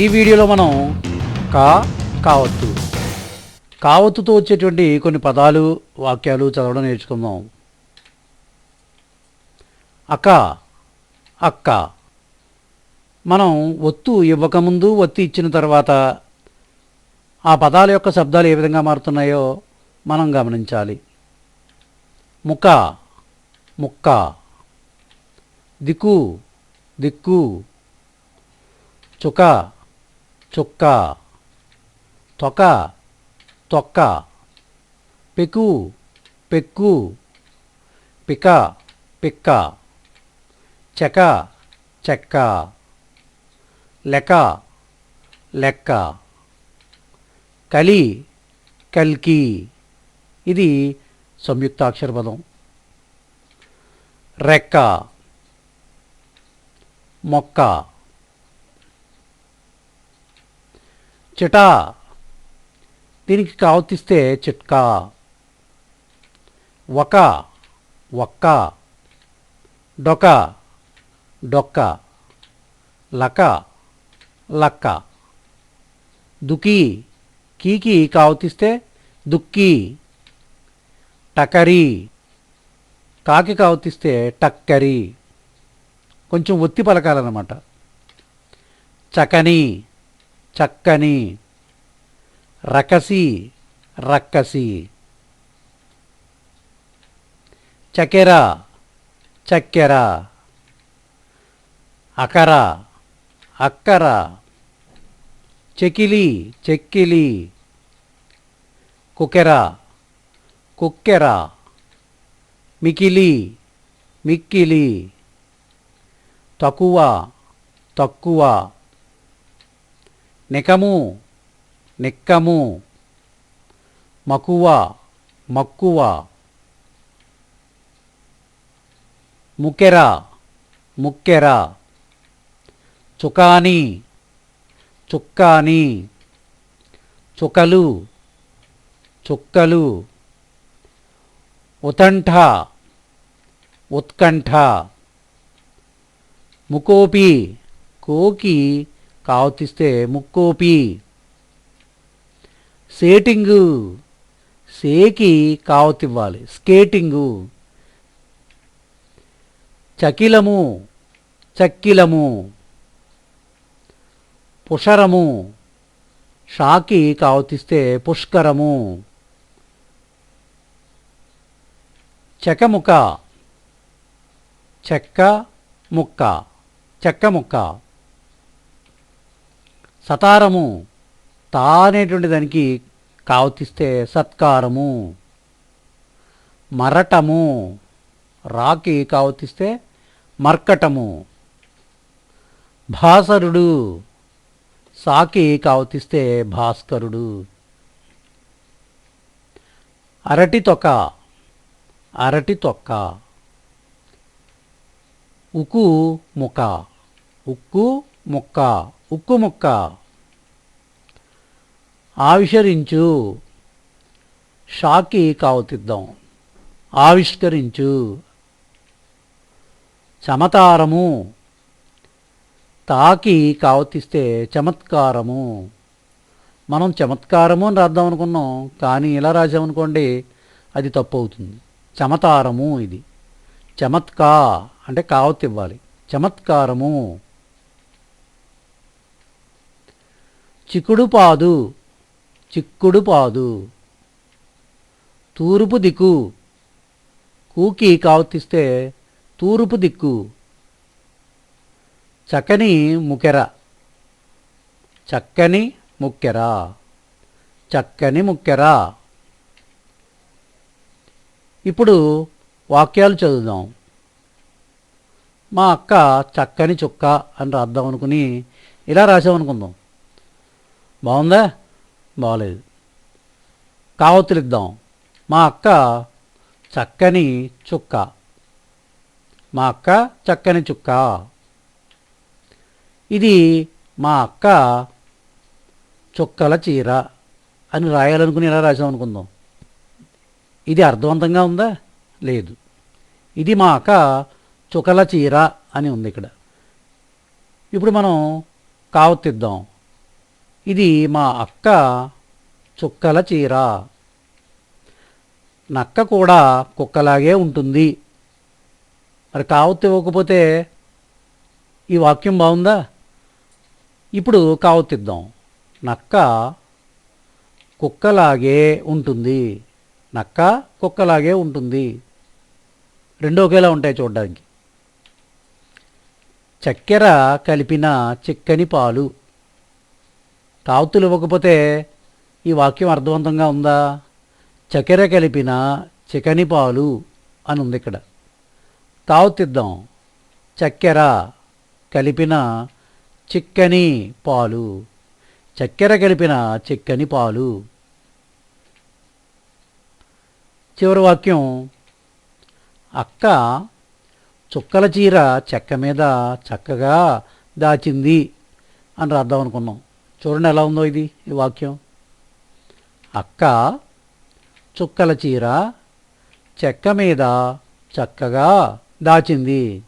ఈ వీడియోలో మనం కా కావత్తు. కావత్తుతో వచ్చేటువంటి కొన్ని పదాలు వాక్యాలు చదవడం నేర్చుకుందాం. అక్క అక్క. మనం ఒత్తు ఇవ్వకముందు ఒత్తి ఇచ్చిన తర్వాత ఆ పదాల యొక్క శబ్దాలు ఏ విధంగా మారుతున్నాయో మనం గమనించాలి. ముక్క ముక్క. దిక్కు దిక్కు. చుక చుక్క తొక తొక్క పెకు పెక్కు పిక పిక్క చెక చెక్క లెక లెక్క కలి కల్కి. ఇది సంయుక్తాక్షర పదం. రెక్క మొక్క చిటా. దీనికి కావతిస్తే చిట్కా. ఒక ఒక్క డొక డొక్క. లక లక్క. దుకి కీకి కావతిస్తే దుక్కి. టకరి. కాకి కావతిస్తే టక్కరి. కొంచెం ఒత్తి పలకాలన్నమాట. చకని. చక్కని రకసి రక్కసి. చకెర చక్కెర. అకర అక్కర. చెకిలి చెక్కిలి. కుకెర కుక్కెర. మికిలి మిక్కిలి. తక్కువ తక్కువ. నికము నిక్కము మకువ మక్కువ ముకెర ముక్కెర చుకాని చుక్కాని చుకలు చుక్కలు ఉతంఠ ఉత్కంఠ ముకోపి కోకి కావతిస్తే ముక్కోపి. సేటింగు. సేకి కావతివ్వాలి. స్కేటింగు. చకిలము. చక్కిలము. పుషరము. షాకి కావతిస్తే పుష్కరము. చెకముక చెక్క ముక్క. చెక్క ముక్క. సతారము. తా అనేటువంటి దానికి కావతిస్తే సత్కారము. మరటము. రాకి కావతిస్తే మర్కటము. భాసరుడు. సాకి కావతిస్తే భాస్కరుడు. అరటి తొక్క. అరటి తొక్క. ఉక్కు ముక్క. ఉక్కు ముక్క. ఉక్కు ముక్క. ఆవిష్కరించు. షాకి కావతిద్దాం. ఆవిష్కరించు. చమతారము. తాకి కావతిస్తే చమత్కారము. మనం చమత్కారము అని రాద్దాం అనుకున్నాం కానీ ఇలా రాసామనుకోండి అది తప్పు అవుతుంది చమతారము ఇది. చమత్కా అంటే కావతివ్వాలి. చమత్కారము. చిక్కుడు పాదు చిక్కుడు పాదు తూర్పు దిక్కు కూకి కావతిస్తే తూర్పు దిక్కు. చక్కని ముకెర చక్కని ముక్కెర చక్కని ముక్కెర. ఇప్పుడు వాక్యాలు చదువుదాం. మా అక్క చక్కని చుక్క అని రాద్దాం అనుకుని ఇలా రాసామనుకుందాం. బాగుందా? బాగలేదు కావతులు మా అక్క చక్కని చుక్క. మా అక్క చక్కని చుక్క. ఇది మా అక్క చుక్కల చీర అని రాయాలనుకుని ఇలా రాసాం అనుకుందాం. ఇది అర్థవంతంగా ఉందా? లేదు. ఇది మా అక్క చుక్కల చీర అని ఉంది ఇక్కడ. ఇప్పుడు మనం కావతిద్దాం. ఇది మా అక్క చుక్కల చీర. నక్క కూడా కుక్కలాగే ఉంటుంది. మరి కావత్తు ఇవ్వకపోతే ఈ వాక్యం బాగుందా? ఇప్పుడు కావత్తిద్దాం. నక్క కుక్కలాగే ఉంటుంది. నక్క కుక్కలాగే ఉంటుంది. రెండు ఒకేలా ఉంటాయి చూడడానికి. చక్కెర కలిపిన చిక్కని పాలు. కావత్తులు ఇవ్వకపోతే ఈ వాక్యం అర్థవంతంగా ఉందా? చక్కెర కలిపిన చికని పాలు అని ఉంది ఇక్కడ. తావుతిద్దాం చక్కెర కలిపిన చిక్కని పాలు. చక్కెర కలిపిన చిక్కని పాలు. చివరి వాక్యం అక్క చుక్కల చీర చెక్క మీద చక్కగా దాచింది అని రాద్దాం అనుకున్నాం. చూడండి ఎలా ఉందో ఇది ఈ వాక్యం. అక్క చుక్కల చీర చెక్క మీద చక్కగా దాచింది.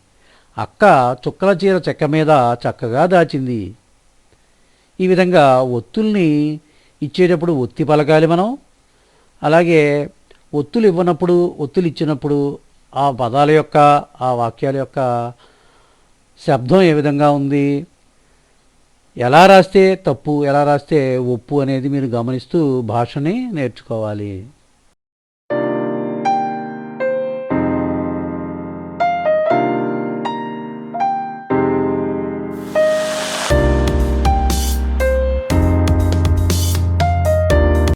అక్క చుక్కల చీర చెక్క మీద చక్కగా దాచింది. ఈ విధంగా ఒత్తుల్ని ఇచ్చేటప్పుడు ఒత్తి పలకాలి మనం. అలాగే ఒత్తులు ఇవ్వనప్పుడు ఒత్తులు ఇచ్చినప్పుడు ఆ పదాల యొక్క ఆ వాక్యాల యొక్క శబ్దం ఏ విధంగా ఉంది? ఎలా రాస్తే తప్పు ఎలా రాస్తే ఒప్పు అనేది మీరు గమనిస్తూ భాషని నేర్చుకోవాలి.